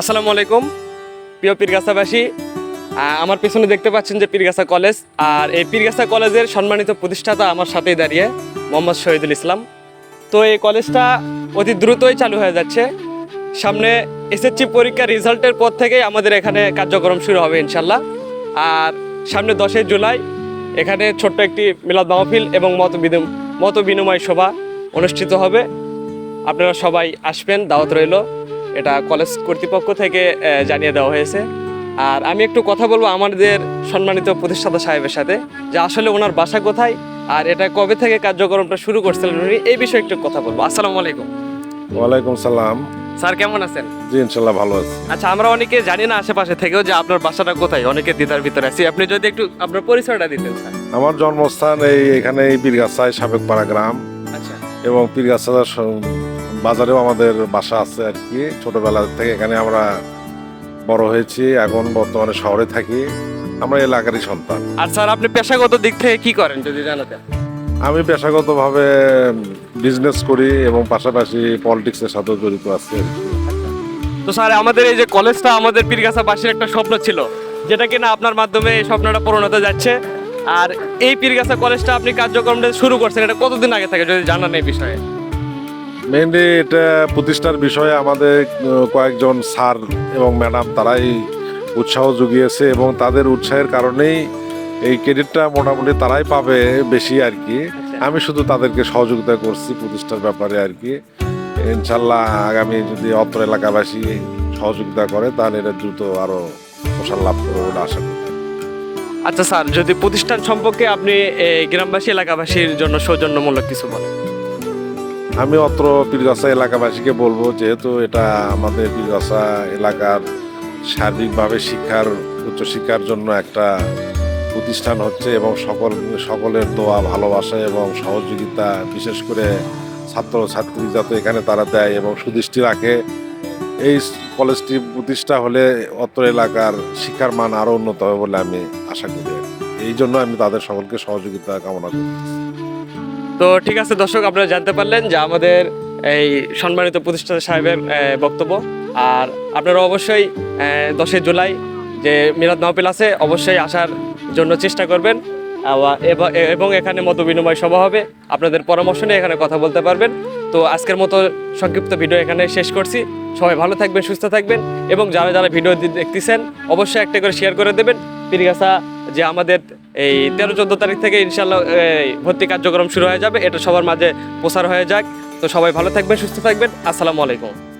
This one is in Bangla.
আসসালামু আলাইকুম, প্রিয় পীরগাছাবাসী। আমার পেছনে দেখতে পাচ্ছেন যে পীরগাছা কলেজ, আর এই পীরগাছা কলেজের সম্মানিত প্রতিষ্ঠাতা আমার সাথেই দাঁড়িয়ে, মোহাম্মদ শহীদুল ইসলাম। তো এই কলেজটা অতি দ্রুতই চালু হয়ে যাচ্ছে। সামনে এসএসসি পরীক্ষার রেজাল্টের পর থেকেই আমাদের এখানে কার্যক্রম শুরু হবে, ইনশাল্লাহ। আর সামনে দশই জুলাই, এখানে ছোট্ট একটি মিলাদ মাহফিল এবং মত মত বিনিময় সভা অনুষ্ঠিত হবে। আপনারা সবাই আসবেন, দাওয়াত রইল। এটা কলেজ কর্তৃপক্ষ থেকে জানিয়ে দেওয়া হয়েছে। আর আমি একটু কথা বলব আমাদের সম্মানিত প্রতিষ্ঠাতা সাহেবের সাথে যে আসলে ওনার বাসা কোথায় আর এটা কবে থেকে কার্যক্রমটা শুরু করছিলেন উনি এই বিষয়ে একটু কথা বলব। আসসালামু আলাইকুম। ওয়ালাইকুম সালাম। স্যার কেমন আছেন? জি ইনশাল্লাহ ভালো আছি। আচ্ছা আমরা অনেকে জানি না আশেপাশে থেকেও যে আপনার বাসাটা কোথায় অনেকে দিদার ভিতরে আছি। আপনি যদি একটু আপনার পরিচয়টা দিতেন স্যার। আমার জন্মস্থান এই এখানে এই পীরগাছায় সাবেকপাড়া গ্রাম আচ্ছা। এবং পীরগাছা বাজারেও আমাদের বাসা আছে আর কি। ছোটবেলা থেকে এখানে আমরা বড় হয়েছি এখন বর্তমানে শহরে থাকি। আমরা এলাকারই সন্তান। আর স্যার আপনি পেশাগত দিক থেকে কি করেন যদি জানাতেন আমি পেশাগতভাবে বিজনেস করি এবং পাশাপাশি পলিটিক্সের সাথেও জড়িত আছি তো স্যার আমাদের এই যে কলেজটা আমাদের পীরগাছাবাসীর একটা স্বপ্ন ছিল যেটা কিনা আপনার মাধ্যমে এই স্বপ্নটা পূরণ হতে যাচ্ছে। আর এই পীরগাছা কলেজটা আপনি কার্যক্রমটা শুরু করছেন এটা কতদিন আগে থেকে যদি জানান এই বিষয়ে? মেইনলি এটা প্রতিষ্ঠার বিষয়ে আমাদের কয়েকজন স্যার এবং ম্যাডাম তারাই উৎসাহ জুগিয়েছে এবং তাদের উৎসাহের কারণেই এই ক্রেডিটটা মোটামুটি তারাই পাবে বেশি আর কি। আমি শুধু তাদেরকে সহযোগিতা করছি প্রতিষ্ঠার ব্যাপারে আর কি। ইনশাল্লাহ আগামী যদি অত্র এলাকাবাসী সহযোগিতা করে তাহলে এটা দ্রুত আরও প্রসার লাভ করবে বলে আশা করি। আচ্ছা স্যার যদি প্রতিষ্ঠান সম্পর্কে আপনি গ্রামবাসী এলাকাবাসীর জন্য সৌজন্যমূলক কিছু বলেন। আমি অত্র পীরগাছা এলাকাবাসীকে বলব, যেহেতু এটা আমাদের পীরগাছা এলাকার সার্বিকভাবে শিক্ষার, উচ্চশিক্ষার জন্য একটা প্রতিষ্ঠান হচ্ছে এবং সকল, সকলের দোয়া, ভালোবাসা এবং সহযোগিতা বিশেষ করে ছাত্র ছাত্রী যাতে এখানে তারা দেয় এবং সুদৃষ্টি রাখে। এই কলেজটি প্রতিষ্ঠা হলে অত্র এলাকার শিক্ষার মান আরও উন্নত হবে বলে আমি আশা করি। এই জন্য আমি তাদের সকলকে সহযোগিতা কামনা করি তো ঠিক আছে, দর্শক, আপনারা জানতে পারলেন যে আমাদের এই সম্মানিত প্রতিষ্ঠাতা সাহেবের বক্তব্য। আর আপনারা অবশ্যই দশই জুলাই যে মিলাদ মাহফিল আছে, অবশ্যই আসার জন্য চেষ্টা করবেন। এবং এখানে মত বিনিময় সভা হবে। আপনাদের পরামর্শ নিয়ে এখানে কথা বলতে পারবেন। তো আজকের মতো সংক্ষিপ্ত ভিডিও এখানে শেষ করছি। সবাই ভালো থাকবেন, সুস্থ থাকবেন। এবং যারা যারা ভিডিও দেখতেছেন, অবশ্যই একটা করে শেয়ার করে দেবেন। পিরিগাছা যে আমাদের এই তেরো চোদ্দ তারিখ থেকে ইনশাল্লাহ ভর্তি কার্যক্রম শুরু হয়ে যাবে। এটা সবার মাঝে প্রচার হয়ে যাক। তো সবাই ভালো থাকবেন, সুস্থ থাকবেন। আসসালামু আলাইকুম।